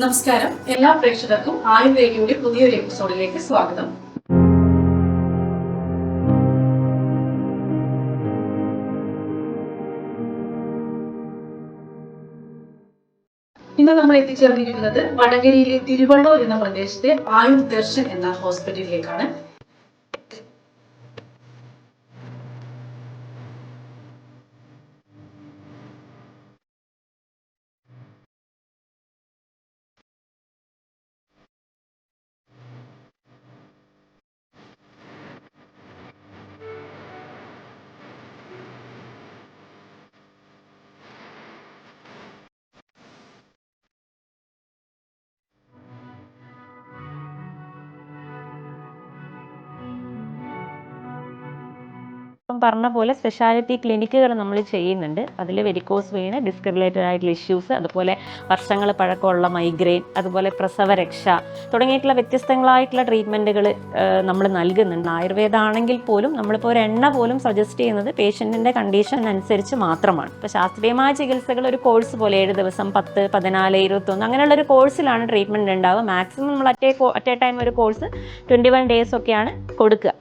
നമസ്കാരം. എല്ലാ പ്രേക്ഷകർക്കും ആയുർവേദിയുടെ പുതിയൊരു എപ്പിസോഡിലേക്ക് സ്വാഗതം. ഇന്ന് നമ്മൾ എത്തിച്ചേർന്നിരിക്കുന്നത് വടകരയിലെ തിരുവള്ളൂർ എന്ന പ്രദേശത്തെ ആയുർ ദർശൻ എന്ന ഹോസ്പിറ്റലിലേക്കാണ്. ഇപ്പം പറഞ്ഞ പോലെ സ്പെഷ്യാലിറ്റി ക്ലിനിക്കുകൾ നമ്മൾ ചെയ്യുന്നുണ്ട്. അതിൽ വെരിക്കോസ് വീണ് ഡിസ്ക് റിലേറ്റഡ് ആയിട്ടുള്ള ഇഷ്യൂസ് അതുപോലെ വർഷങ്ങൾ പഴക്കമുള്ള മൈഗ്രെയിൻ അതുപോലെ പ്രസവരക്ഷ തുടങ്ങിയിട്ടുള്ള വ്യത്യസ്തങ്ങളായിട്ടുള്ള ട്രീറ്റ്മെന്റുകൾ നമ്മൾ നൽകുന്നുണ്ട്. ആയുർവേദമാണെങ്കിൽ പോലും നമ്മളിപ്പോൾ ഒരു എണ്ണ പോലും സജസ്റ്റ് ചെയ്യുന്നത് പേഷ്യന്റിന്റെ കണ്ടീഷൻ അനുസരിച്ച് മാത്രമാണ്. ഇപ്പോൾ ശാസ്ത്രീയമായ ചികിത്സകൾ ഒരു കോഴ്സ് പോലെ ഏഴ് ദിവസം പത്ത് പതിനാല് ഇരുപത്തൊന്ന് അങ്ങനെയുള്ള ഒരു കോഴ്സിലാണ് ട്രീറ്റ്മെന്റ് ഉണ്ടാവുക മാക്സിമം നമ്മൾ അറ്റേ അറ്റ് ടൈം ഒരു കോഴ്സ് ട്വന്റി വൺ ഡേയ്സ് ഒക്കെയാണ് കൊടുക്കുക.